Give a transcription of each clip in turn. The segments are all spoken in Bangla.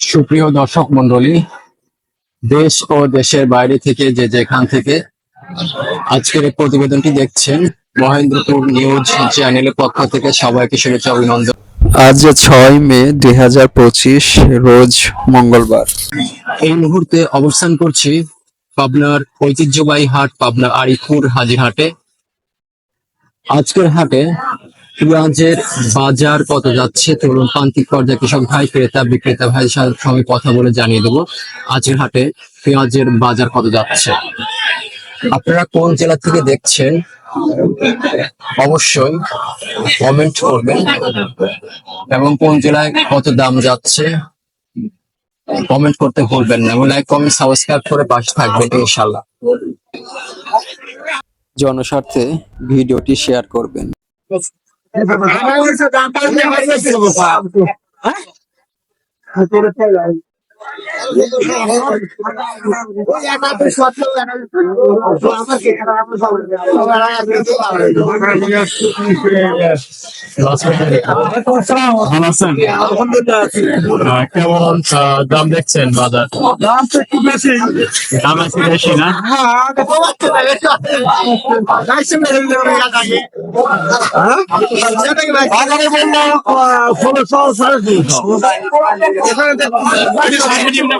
সুপ্রিয় দর্শক মন্ডলী দেশ ও দেশের বাইরে থেকে যে যেখান থেকে আজকের এই প্রতিবেদনটি দেখছেন মহেন্দ্রপুর নিউজ চ্যানেলের পক্ষ থেকে সবাইকে শুভেচ্ছা অভিনন্দন। আজ ছয় মে দুই হাজার পঁচিশ রোজ মঙ্গলবার। এই মুহূর্তে অবস্থান করছি পাবনার ঐতিহ্যবাহী হাট পাবনা আরিপুর হাজিরহাটে। আজকের হাটে পেঁয়াজের বাজার কত যাচ্ছে? চলুন প্রান্তিক পর্যায়ে কৃষক ভাই, ক্রেতা, বিক্রেতা সাথে সঙ্গে কথা বলে জানিয়ে দেবো। আজকের হাটে পেঁয়াজের বাজার কত যাচ্ছে? আপনারা কোন জেলা থেকে দেখছেন, অবশ্যই কমেন্ট করবেন। এবং কোন জেলায় কত দাম যাচ্ছে, কমেন্ট করতে ভুলবেন না। এবং লাইক, কমেন্ট, সাবস্ক্রাইব করে পাশে থাকবেন ইনশাল্লাহ জনস্বার্থে ভিডিওটি শেয়ার করবেন। ভালো আছেন আহ, কেমন আহ, দাম দেখছেন বাজার দাম আছে বেশি না কৃষক সাহেব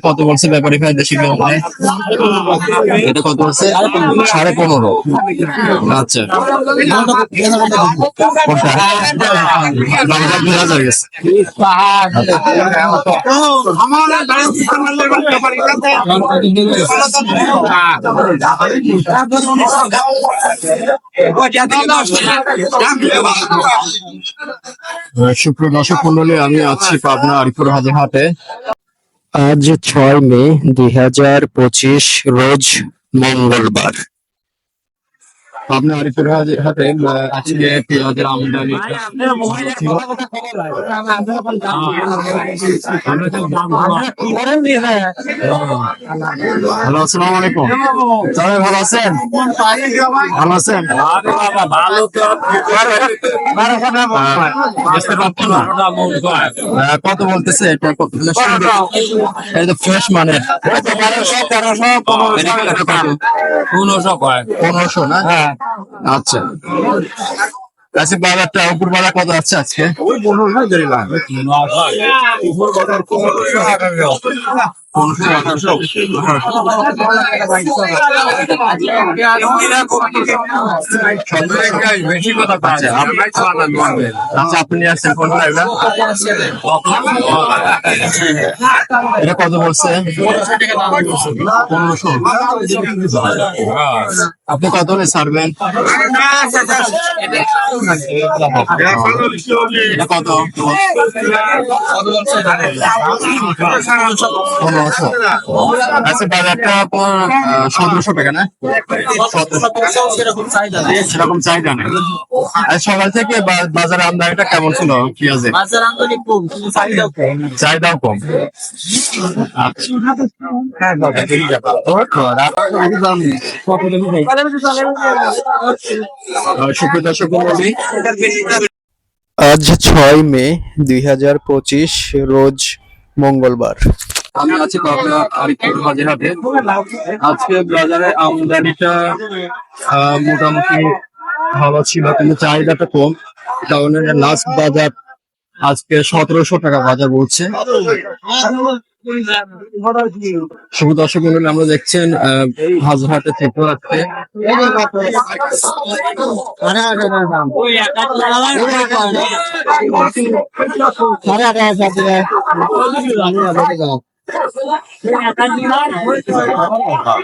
কত বলছে ব্যাপারী ভাই? দেশি এটা কত বলছে? সাড়ে পনেরো। আচ্ছা। সুপ্রিয় দর্শক মন্ডলী আমি আছি পাবনা আরিপুর হাটে আজ ছয় মে দুই হাজার পঁচিশ রোজ মঙ্গলবার। হ্যালো আসসালামু আলাইকুম ভালো আছেন ভালো আছেন কত বলতেছে ফ্রেশ মানে পনেরোশো না আচ্ছা। আজকে বাজারটা উপর বাজার কত আছে আজকে? আচ্ছা আচ্ছা আপনি আসছেন কোন এটা কত বলছে? পনেরোশো। আপনি কত হলে ছাড়বেন? কত? আচ্ছা বাজারটা সতেরোশো টাকা না? সেরকম চাহিদা নেই। সকাল থেকে বাজারে আমদানিটা কেমন ছিল? পেঁয়াজের চাহিদাও কম। আচ্ছা। আজ ছয় মে দুই হাজার পঁচিশ, রোজ মঙ্গলবার। আমি আছি পাবনা আরিফুর হাজিরহাটে আজকে বাজারে আমদানিটা মোটামুটি ভালো ছিল, কিন্তু চাহিদাটা কম। কারণে লাস্ট বাজার আজকে সতেরোশো টাকা বাজার বলছে। শুভ দর্শক মন্ডলী, আমরা দেখছেন হাজিরহাটে থেকে আছে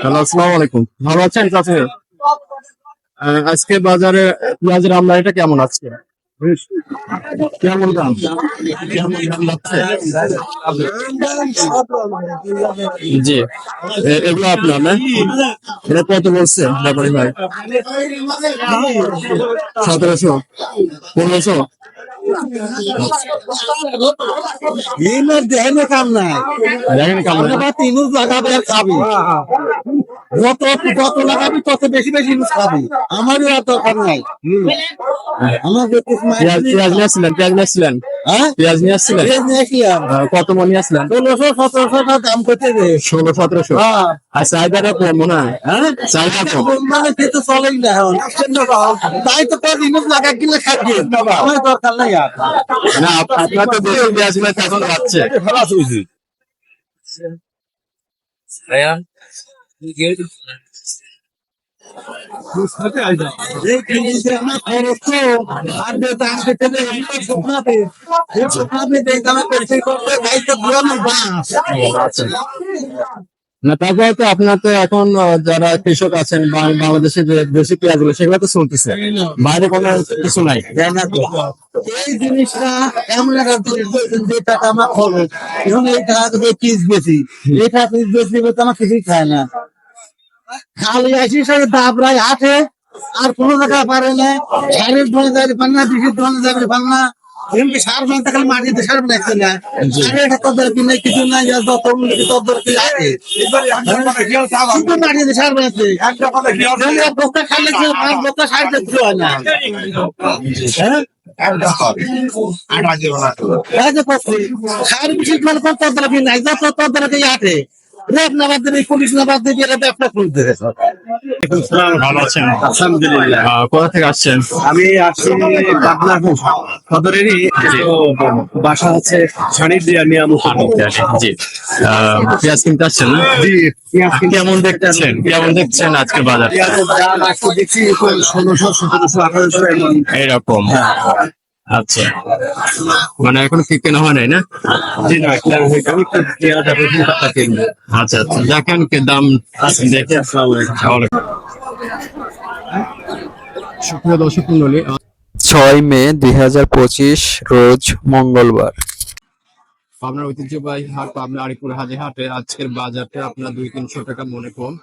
হ্যালো, আসসালামু আলাইকুম। ভালো আছেন আজকে বাজারে, পেঁয়াজের আমদানিটা কেমন আছে কেমন দাম? কেমন দাম লাগছে জি এগুলো আপনার না? এটা কত বলছে ব্যাপারী ভাই? সতেরোশো। পনেরোশো? দেহের কাম নাই। দেখেন কেমন আমরা তিন লাগাবে খাবি। যত যত লাগাবি তত বেশি বেশি ইউজ খাবি আমারও আর দরকার নাই। আমার পেঁয়াজ পেঁয়াজ নিয়ে আসছিলেন পেঁয়াজ নিয়ে আসছিলেন? হ্যাঁ? পেঁয়াজ নিয়ে আসছিলেন? পেঁয়াজ নিয়ে কি কত মন ষোলোশো সতেরোশো টাকা দাম করতে ষোলো সতেরোশো? হ্যাঁ। আর চাহিদাটা কম মনে হয় হ্যাঁ? চাহিদা কম। মানে সে তো চলেই না এখন। তাই তো তোর ইউজ লাগা কিনে খাবি আমার দরকার নাই আর। না আপ- আপনার তো দেশের পেঁয়াজগুলো এখন যাচ্ছে না তারপরে তো আপনার তো এখন যারা কৃষক আছেন বা- বাংলাদেশে যে দেশি পেঁয়াজগুলো সেগুলো তো চলতেছে। বাইরে কোনো কিছু নাই। এই জিনিসটা এমন একটা যে টাকা আমার খরচ। এখন এই টাকা পিস বেশি। এই টাকা পিস বেশি আমার কিছুই খায় না। খালি আসি সঙ্গে দাবরাই হাটে আর কোনো জায়গা পারে না। সারের ধনে যাবে পান না বিষের ধনে যাবে পান না। এমনি সার বানতে খালি মাটিতে সার বানাইছে না সারে এটা তদ্দর কি নাই কিছু নাই যা যত মূল্য তদ্দর কি আছে শুধু মাটিতে সার বানাইছে এক বস্তা খাইলে কি পাঁচ বস্তা সার দিতে হয় না। হ্যাঁ? সার বিশেষ মানে কোন তদ্দর কি নাই যত তদ্দর কি আছে না বাদ দেবে পুলিশ না বাদ দেবে এরা ব্যবসা খুলতে ভালো আছেন? আহ, কোথা থেকে আসছেন? আমি আসছি পাবনা সদরেরই বাসা আছে শাড়ির দিয়ে আমি আমি জি পেঁয়াজ কিনতে আসছেন না? কেমন দেখতেছেন কেমন দেখছেন আজকে বাজার? দেখছি ষোলোশো সতেরোশো আঠারোশো এমন। এইরকম। আচ্ছা। মানে এখন কি কেনা হয় নাই না? জি না হয়ে আচ্ছা আচ্ছা। দেখেন কি দাম দেখে তাহলে। সুপ্রিয় দর্শক মন্ডলী ছয় মে দুই হাজার পঁচিশ রোজ মঙ্গলবার। আপনার ঐতিহ্যবাহী হাট পাবনা আরিপুর হাজি হাটে আজকের বাজারটা আপনার দুই তিনশো টাকা মনে কম।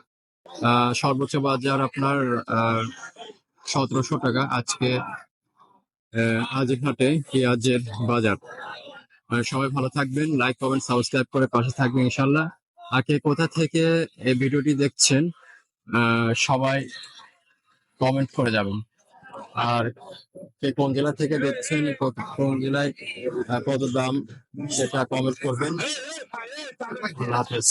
আহ, সর্বোচ্চ বাজার আপনার সতেরোশো টাকা। আজকে আহ, হাজি হাটে পেঁয়াজের বাজার? সবাই ভালো থাকবেন লাইক কমেন্ট সাবস্ক্রাইব করে পাশে থাকবেন ইনশাল্লাহ। কে কোথা থেকে এই ভিডিওটি দেখছেন সবাই কমেন্ট করে যাবেন। আর কে কোন জেলা থেকে দেখছেন কোন জেলায় কত দাম সেটা কমেন্ট করবেন। হাফেজ।